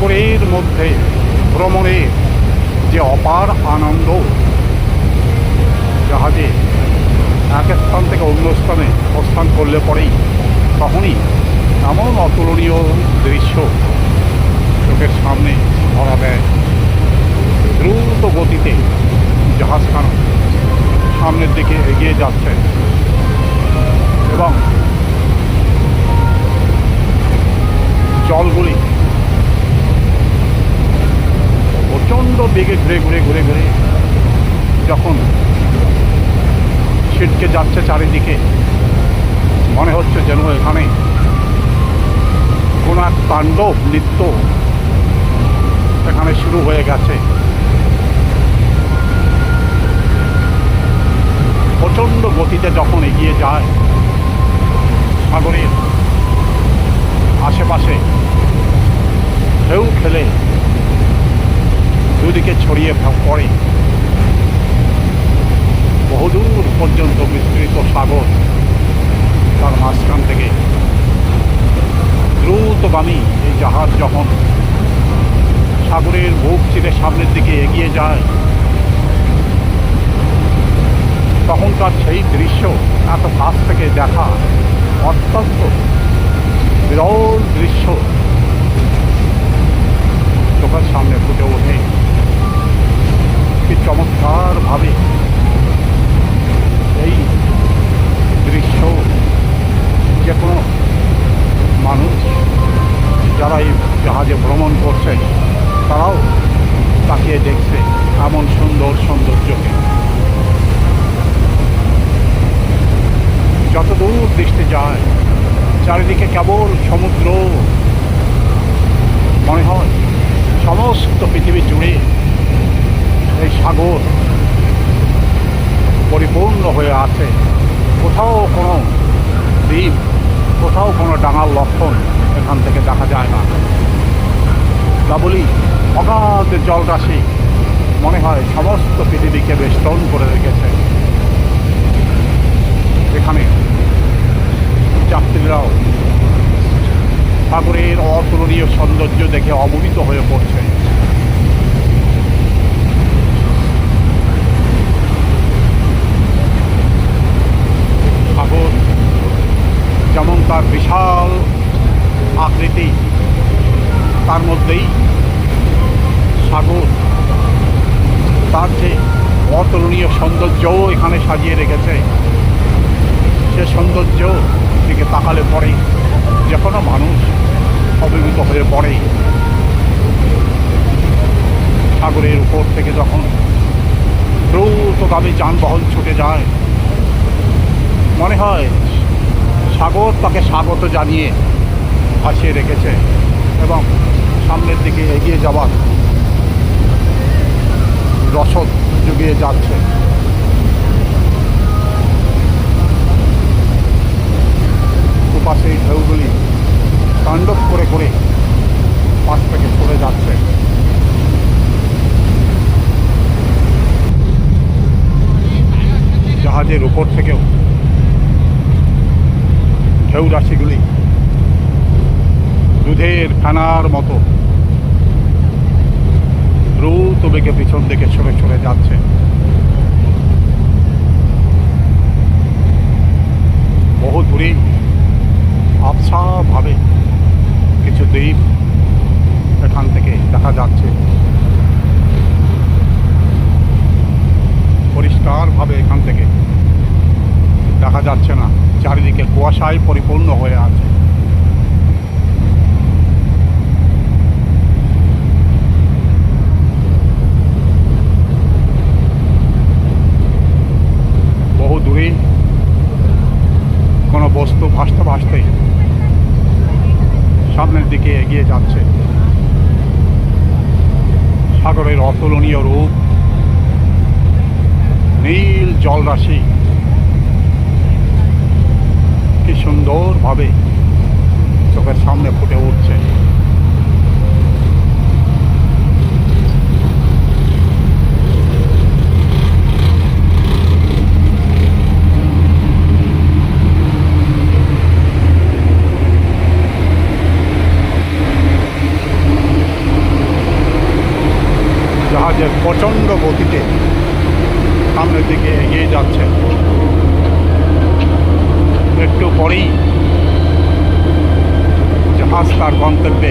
সাগরের মধ্যে ভ্রমণের যে অপার আনন্দ জাহাজে এক স্থান থেকে অন্য স্থানে প্রস্থান করলে পরেই তখনই এমন অতুলনীয় দৃশ্য চোখের সামনে ধরা দেয়। দ্রুত গতিতে জাহাজখানা সামনের দিকে এগিয়ে যাচ্ছে এবং বেগে ঘুরে ঘুরে ঘুরে ঘুরে যখন ছিটকে যাচ্ছে চারিদিকে, মনে হচ্ছে যেন এখানে কোনো এক তাণ্ডব, নৃত্য এখানে শুরু হয়ে গেছে। প্রচণ্ড গতিতে যখন এগিয়ে যায় সাগরের আশেপাশে ঢেউ খেলে দুদিকে ছড়িয়ে পড়ে বহুদূর পর্যন্ত বিস্তৃত সাগর তার মাঝখান থেকে দ্রুতগামী এই জাহাজ যখন সাগরের বুক চিরে সামনের দিকে এগিয়ে যায় তখনকার সেই দৃশ্য এত কাছ থেকে দেখা অত্যন্ত বিরল দৃশ্য। চোখের সামনে ফুটে ওঠে। কি চমৎকারভাবে এই দৃশ্য যে কোনো মানুষ যারা এই জাহাজে ভ্রমণ করছে, তারাও তাকিয়ে দেখছে এমন সুন্দর সৌন্দর্যকে। যত দূর দৃষ্টি যায়, চারিদিকে কেবল সমুদ্র। মনে হয় সমস্ত পৃথিবী জুড়ে এই সাগর পরিপূর্ণ হয়ে আছে। কোথাও কোনো দ্বীপ, কোথাও কোনো ডাঙার লক্ষণ এখান থেকে দেখা যায় না। তা বলি অগাধ জলরাশি, মনে হয় সমস্ত পৃথিবীকে বেষ্টন করে রেখেছে। এখানে যাত্রীরাও সাগরের অতুলনীয় সৌন্দর্য দেখে অমোহিত হয়ে পড়ছে। সাগর যেমন তার বিশাল আকৃতি, তার মধ্যেই সাগর তার যে অতুলনীয় সৌন্দর্যও এখানে সাজিয়ে রেখেছে। সে সৌন্দর্য দিকে তাকালে পরে যে কোনো মানুষ অভিভূত হয়ে পড়ে। সাগরের উপর থেকে যখন দ্রুতগামী যানবাহন ছুটে যায়, মনে হয় সাগর তাকে স্বাগত জানিয়ে ভাসিয়ে রেখেছে এবং সামনের দিকে এগিয়ে যাওয়ার রসদ জুগিয়ে যাচ্ছে। দুপাশে এই ঢেউগুলি তাণ্ডব করে করে পাশ থেকে সরে যাচ্ছে। জাহাজের উপর থেকেও ঢেউ রাশিগুলি দুধের ফেনার মতো দ্রুত বেগে পিছন দিকে সরে সরে যাচ্ছে। বহু দূরে আবছাভাবে কিছু দ্বীপ এখান থেকে দেখা যাচ্ছে। পরিষ্কারভাবে এখান থেকে দেখা যাচ্ছে না। চারিদিকে কুয়াশায় পরিপূর্ণ হয়ে আছে। বহু দূরে কোনো বস্তু ভাসতে ভাসতে সামনের দিকে এগিয়ে যাচ্ছে। সাগরের অতুলনীয় রূপ। নীল জলরাশি। কি সুন্দরভাবে চোখের সামনে ফুটে উঠছে। জাহাজের প্রচণ্ড গতিতে সামনের দিকে এগিয়ে যাচ্ছে। একটু পরেই জাহাজ তার গন্তব্যে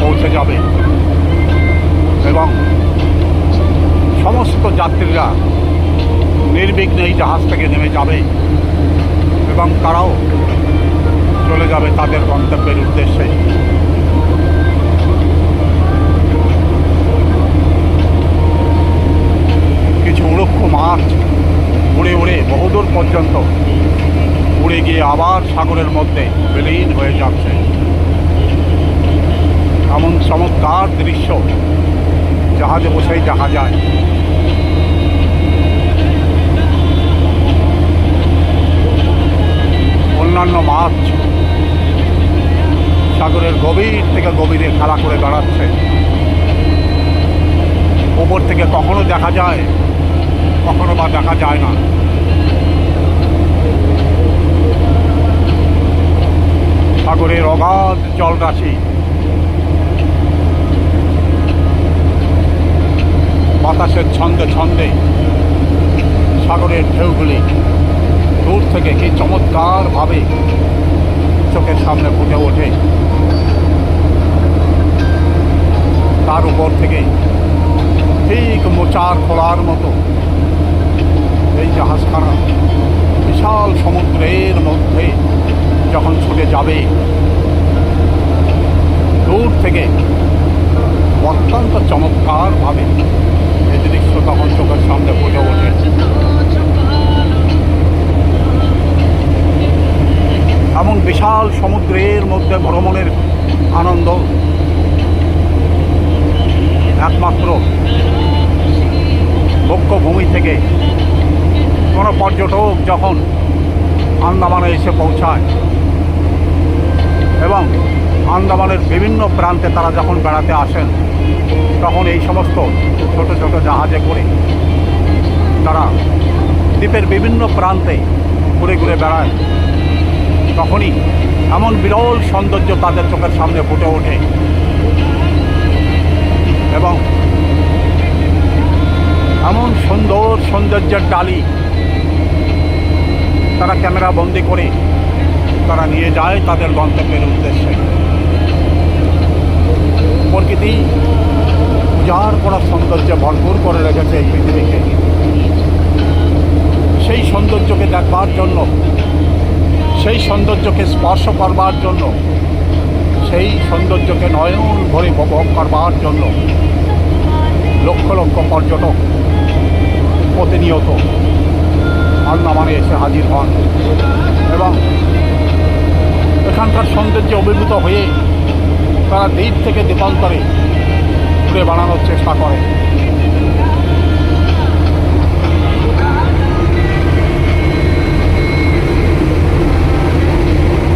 পৌঁছে যাবে এবং সমস্ত যাত্রীরা নির্বিঘ্নে এই জাহাজ থেকে নেমে যাবে এবং তারাও চলে যাবে তাদের গন্তব্যের উদ্দেশ্যে কিছু উড়ক্ষ মাছ উড়ে উড়ে বহুদূর পর্যন্ত উড়ে গিয়ে আবার সাগরের মধ্যে বিলীন হয়ে যাচ্ছে। এমন চমৎকার দৃশ্য জাহাজে বসেই দেখা যায়। অন্যান্য মাছ সাগরের গভীর থেকে গভীরে খেলা করে বেড়াচ্ছে। ওপর থেকে কখনো দেখা যায়, কখনো বা দেখা যায় না। সাগরের অগাধ জলরাশি। বাতাসের ছন্দে ছন্দে সাগরের ঢেউগুলি দূর থেকে কি চমৎকারভাবে চোখের সামনে ফুটে ওঠে। তার উপর থেকে ঠিক মোচার খোলার মতো এই জাহাজখানা বিশাল সমুদ্রের মধ্যে যখন ছুটে যাবে, দূর থেকে অত্যন্ত চমৎকারভাবে এই দৃশ্য তখন চোখের সামনে ফুটে ওঠে। এমন বিশাল সমুদ্রের মধ্যে ভ্রমণের আনন্দ একমাত্র বক্ষভূমি থেকে কোনো পর্যটক যখন আন্দামানে এসে পৌঁছায় এবং আন্দামানের বিভিন্ন প্রান্তে তারা যখন বেড়াতে আসেন, তখন এই সমস্ত ছোট ছোট জাহাজে করে তারা দ্বীপের বিভিন্ন প্রান্তে ঘুরে ঘুরে বেড়ায়। তখনই এমন বিরল সৌন্দর্য তাদের চোখের সামনে ফুটে ওঠে এবং এমন সুন্দর সৌন্দর্যের ডালি তারা ক্যামেরা বন্দি করে তারা নিয়ে যায় তাদের গন্তব্যের উদ্দেশ্যে। প্রকৃতি যার করা সৌন্দর্যে ভরপুর করে রেখেছে এই পৃথিবীকে। সেই সৌন্দর্যকে দেখবার জন্য, সেই সৌন্দর্যকে স্পর্শ করবার জন্য, সেই সৌন্দর্যকে নয়ন ভরে উপভোগ করবার জন্য লক্ষ লক্ষ পর্যটক প্রতিনিয়ত আন্দামানে এসে হাজির হন এবং এখানকার সৌন্দর্যে অভিভূত হয়ে তারা দ্বীপ থেকে দ্বীপান্তরে ঘুরে বানানোর চেষ্টা করে।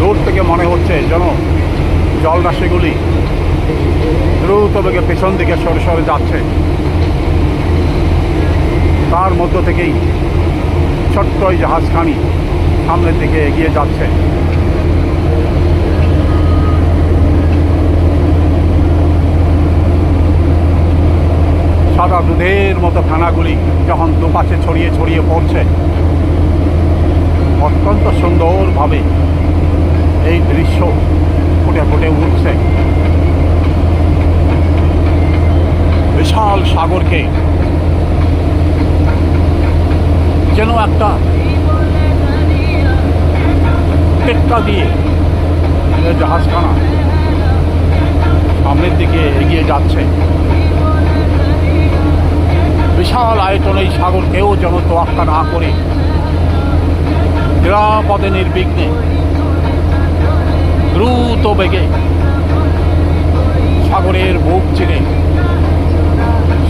দূর থেকে মনে হচ্ছে যেন জলরাশিগুলি দ্রুত বেগে পেছন দিকে সরে সরে যাচ্ছে। তার মধ্য থেকেই ছোট্ট ওই জাহাজখানি সামনের দিকে এগিয়ে যাচ্ছে। দুধের মতো ফানাগুলি যখন দুপাশে ছড়িয়ে ছড়িয়ে পড়ছে, অত্যন্ত সুন্দরভাবে এই দৃশ্য ফুটে ফুটে উঠছে। বিশাল সাগরকে যেন একটা টেক্কা দিয়ে জাহাজখানা সামনের দিকে এগিয়ে যাচ্ছে। বিশাল আয়তন এই সাগরকেও যেন তোয়াক্কা না করে নিরাপদে নির্বিঘ্নে, দ্রুত বেগে সাগরের বুক চিরে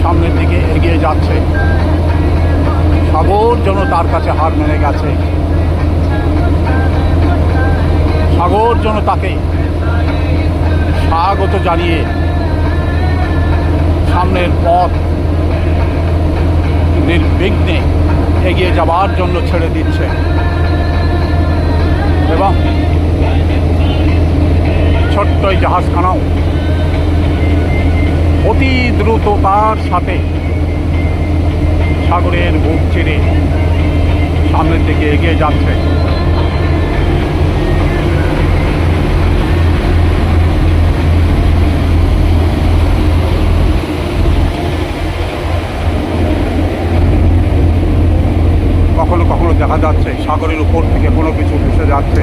সামনের দিকে এগিয়ে যাচ্ছে। সাগর যেন তার কাছে হার মেনে গেছে। সাগর যেন তাকে স্বাগত জানিয়ে সামনের পথ নির্বিঘ্নে এগিয়ে যাওয়ার জন্য ছেড়ে দিচ্ছে। এবং ছোট্ট এই জাহাজখানাও অতি দ্রুততার সাথে সাগরের বুক চিরে সামনের দিকে এগিয়ে যাচ্ছে কখনো কখনো দেখা যাচ্ছে, সাগরের উপর থেকে কোনো কিছু ভেসে যাচ্ছে,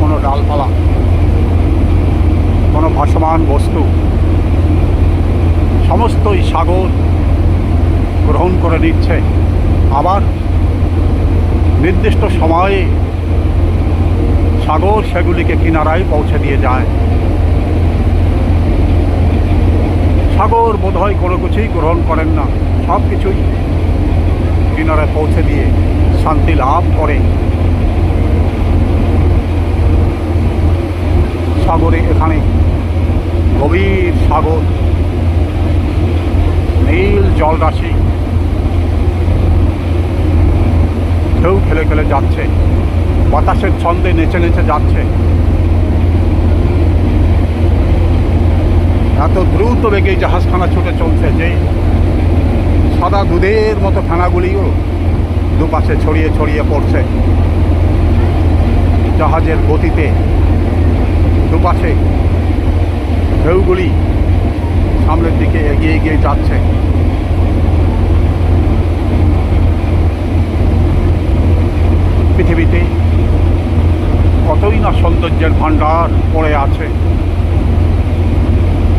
কোনো ডালপালা, কোনো ভাসমান বস্তু, সমস্তই সাগর গ্রহণ করে নিচ্ছে। আবার নির্দিষ্ট সময়ে সাগর সেগুলিকে কিনারায় পৌঁছে দিয়ে যায়। সাগর বোধহয় কোনো কিছুই গ্রহণ করেন না সব কিছুই কিনারায় পৌঁছে দিয়ে শান্তি লাভ করে। সাগরে এখানে গভীর সাগর, নীল জলরাশি। ঢেউ খেলে খেলে যাচ্ছে, বাতাসের ছন্দে নেচে নেচে যাচ্ছে। এত দ্রুত বেগে জাহাজখানা ছুটে চলছে যে সাদা দুধের মতো ফেনাগুলিও দুপাশে ছড়িয়ে ছড়িয়ে পড়ছে। জাহাজের গতিতে দুপাশে ঢেউগুলি সামনের দিকে এগিয়ে এগিয়ে যাচ্ছে। পৃথিবীতে কতই না সৌন্দর্যের ভাণ্ডার পড়ে আছে,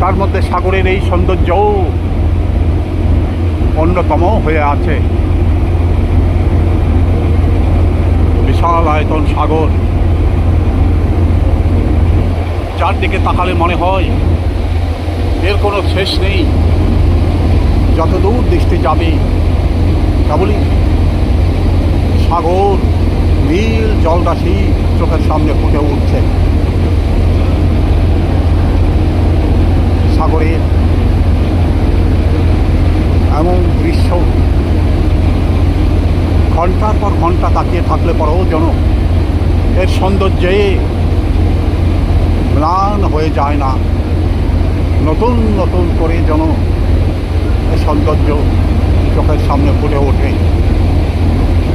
তার মধ্যে সাগরের এই সৌন্দর্যও অন্যতম হয়ে আছে। বিশাল আয়তন সাগর। চারদিকে তাকালে মনে হয় এর কোনো শেষ নেই। যতদূর দৃষ্টি যাবে কেবলই সাগর, নীল, জলরাশি চোখের সামনে ফুটে উঠছে। সাগরের এমন দৃশ্য। ঘণ্টার পর ঘণ্টা তাকিয়ে থাকলে পরেও যেন এর সৌন্দর্যে ম্লান হয়ে যায় না। নতুন নতুন করে যেন এর সৌন্দর্য চোখের সামনে ফুটে ওঠে।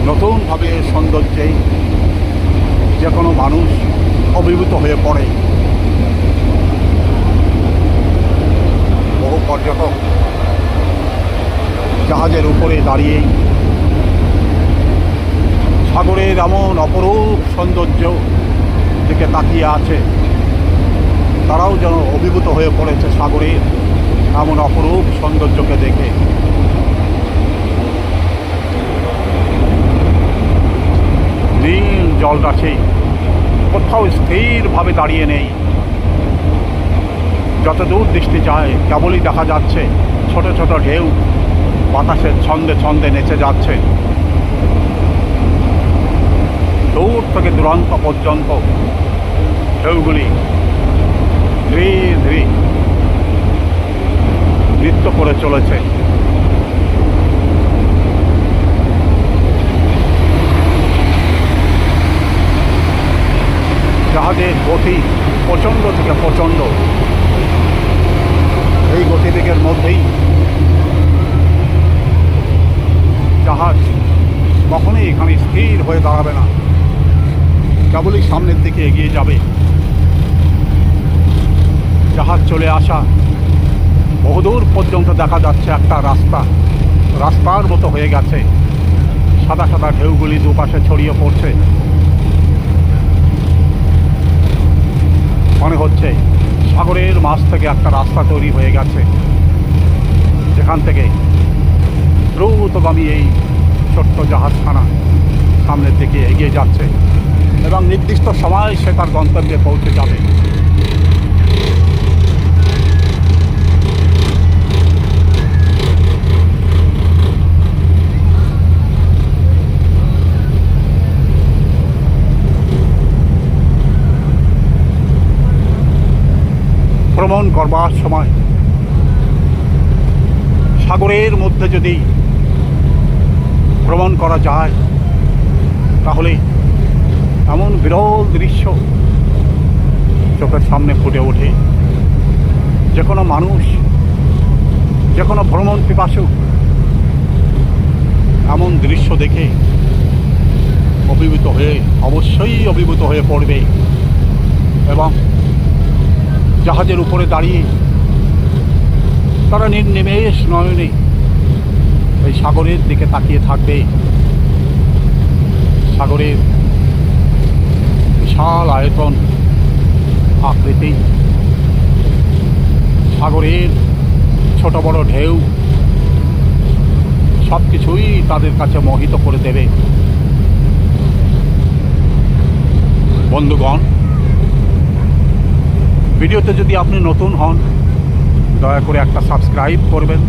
নতুনভাবে সৌন্দর্যে যে কোনো মানুষ অভিভূত হয়ে পড়ে। বহু পর্যটক জাহাজের উপরে দাঁড়িয়ে সাগরের এমন অপরূপ সৌন্দর্য দিকে তাকিয়ে আছে, তারাও যেন অভিভূত হয়ে পড়েছে সাগরের এমন অপরূপ সৌন্দর্যকে দেখে। নীল জলরাশি কোথাও স্থিরভাবে দাঁড়িয়ে নেই। যত দূর দৃষ্টি যায়, কেবলই দেখা যাচ্ছে ছোট ছোট ঢেউ। বাতাসের ছন্দে ছন্দে নেচে যাচ্ছে। দূর থেকে দূরান্ত পর্যন্ত ঢেউগুলি ধীরে ধীরে নৃত্য করে চলেছে জাহাজের গতি প্রচণ্ড থেকে প্রচণ্ড এই গতিবেগের মধ্যেই জাহাজ কখনোই এখানে স্থির হয়ে দাঁড়াবে না কেবলই সামনের দিকে এগিয়ে যাবে। জাহাজ চলে আসা বহুদূর পর্যন্ত দেখা যাচ্ছে একটা রাস্তা। রাস্তার মতো হয়ে গেছে। সাদা সাদা ঢেউগুলি দুপাশে ছড়িয়ে পড়ছে। মনে হচ্ছে সাগরের মাছ থেকে একটা রাস্তা তৈরি হয়ে গেছে। যেখান থেকে দ্রুতগামী এই ছোট্ট জাহাজখানা সামনের দিকে এগিয়ে যাচ্ছে। এবং নির্দিষ্ট সময় সে তার গন্তব্যে পৌঁছে যাবে। ভ্রমণ করবার সময় সাগরের মধ্যে যদি ভ্রমণ করা যায়, তাহলে এমন বিরল দৃশ্য চোখের সামনে ফুটে ওঠে। যে কোনো মানুষ, যে কোনো ভ্রমণ পিপাসু এমন দৃশ্য দেখে অভিভূত হয়ে, অবশ্যই অভিভূত হয়ে পড়বে এবং জাহাজের উপরে দাঁড়িয়ে তারা নির্নিমেষ নয়নে এই সাগরের দিকে তাকিয়ে থাকবে। সাগরের বিশাল আয়তন আকৃতি। সাগরের ছোট বড় ঢেউ সব কিছুই তাদের কাছে মোহিত করে দেবে। বন্ধুগণ, ভিডিওতে যদি আপনি নতুন হন, দয়া করে একটা সাবস্ক্রাইব করবেন।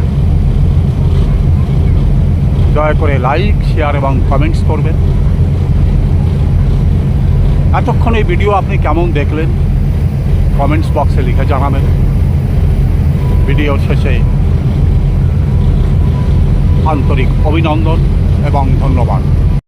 দয়া করে লাইক, শেয়ার এবং কমেন্টস করবেন। এতক্ষণ এই ভিডিও আপনি কেমন দেখলেন? কমেন্টস বক্সে লিখে জানাবেন। ভিডিওর শেষে আন্তরিক অভিনন্দন এবং ধন্যবাদ।